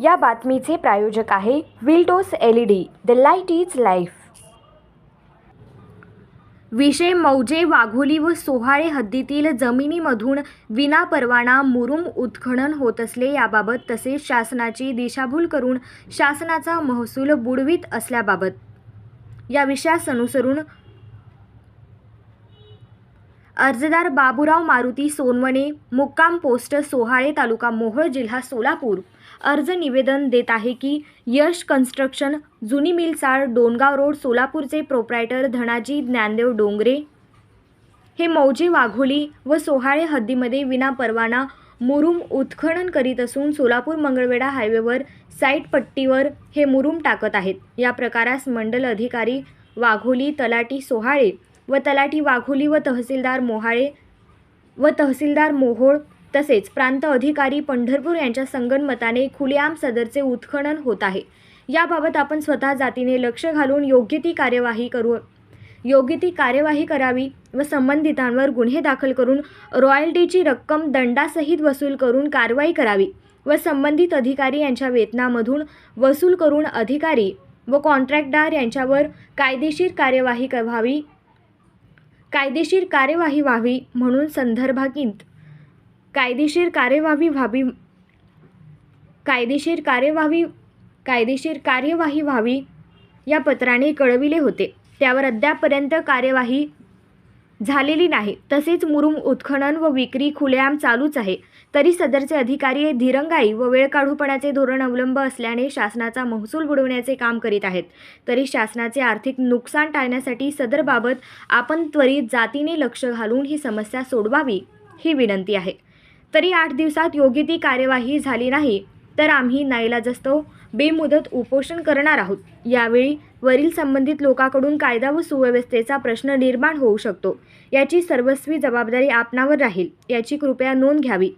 या बातमीचे प्रायोजक आहे विल्टोस L E D the light is life विषय मौजे वाघोली व सोहाळे हद्दीतील जमिनीमधून विनापरवाना मुरुम उत्खनन होत असले याबाबत तसेच शासनाची दिशाभूल करून शासनाचा महसूल बुडवीत असल्याबाबत. या विषयास अनुसरून अर्जदार बाबूराव मारुती सोनवणे मुक्काम पोस्ट सोहाळे तालुका मोहोळ जिल्हा सोलापूर. अर्ज निवेदन देत आहे की यश कन्स्ट्रक्शन जुनी मिलचाळ डोनगाव रोड सोलापूरचे प्रोप्रायटर धनाजी ज्ञानदेव डोंगरे. हे मौजे वाघोली व सोहाळे हद्दीमध्ये विनापरवाना मुरुम उत्खनन करीत असून सोलापूर मंगळवेढा हायवेवर साईट पट्टीवर हे मुरुम टाकत आहेत. या प्रकारास मंडल अधिकारी वाघोली तलाटी सोहाळे व तलाठी वाघोली व तहसीलदार मोहाळे व तहसीलदार मोहोळ तसेच प्रांत अधिकारी पंढरपूर यांच्या संगनमताने खुलेआम सदरचे उत्खनन होत आहे. याबाबत आपण स्वतः जातीने लक्ष घालून योग्य ती कार्यवाही करू योग्य ती कार्यवाही करावी व संबंधितांवर गुन्हे दाखल करून रॉयल्टीची रक्कम दंडासहित वसूल करून कारवाई करावी व संबंधित अधिकारी यांच्या वेतनामधून वसूल करून अधिकारी व कॉन्ट्रॅक्टदार यांच्यावर कायदेशीर कार्यवाही करावी. व्हावी कायदेशीर कार्यवाही व्हावी म्हणून संदर्भाकीत कायदेशीर कार्यवाही व्हावी कायदेशीर कार्यवाही कायदेशीर कार्यवाही व्हावी या पत्राने कळविले होते. त्यावर अद्यापपर्यंत कार्यवाही झालेली नाही. तसेच मुरुम उत्खनन व विक्री खुलेआम चालूच आहे. तरी सदरचे अधिकारी धीरंगाई व वेळकाढूपणाचे धोरण अवलंब असल्याने शासनाचा महसूल बुडवण्याचे काम करीत आहेत. तरी शासनाचे आर्थिक नुकसान टाळण्यासाठी सदरबाबत आपण त्वरित जातीने लक्ष घालून ही समस्या सोडवावी ही विनंती आहे. तरी आठ दिवसात योग्य ती कार्यवाही झाली नाही. तर आम्ही नाईलाजस्तव बेमुदत उपोषण करणार आहोत. यावेळी वरील संबंधित लोकांकडून कायदा व सुव्यवस्थेचा प्रश्न निर्माण होऊ शकतो. याची सर्वस्वी जबाबदारी आपणावर राहील. याची कृपया नोंद घ्यावी.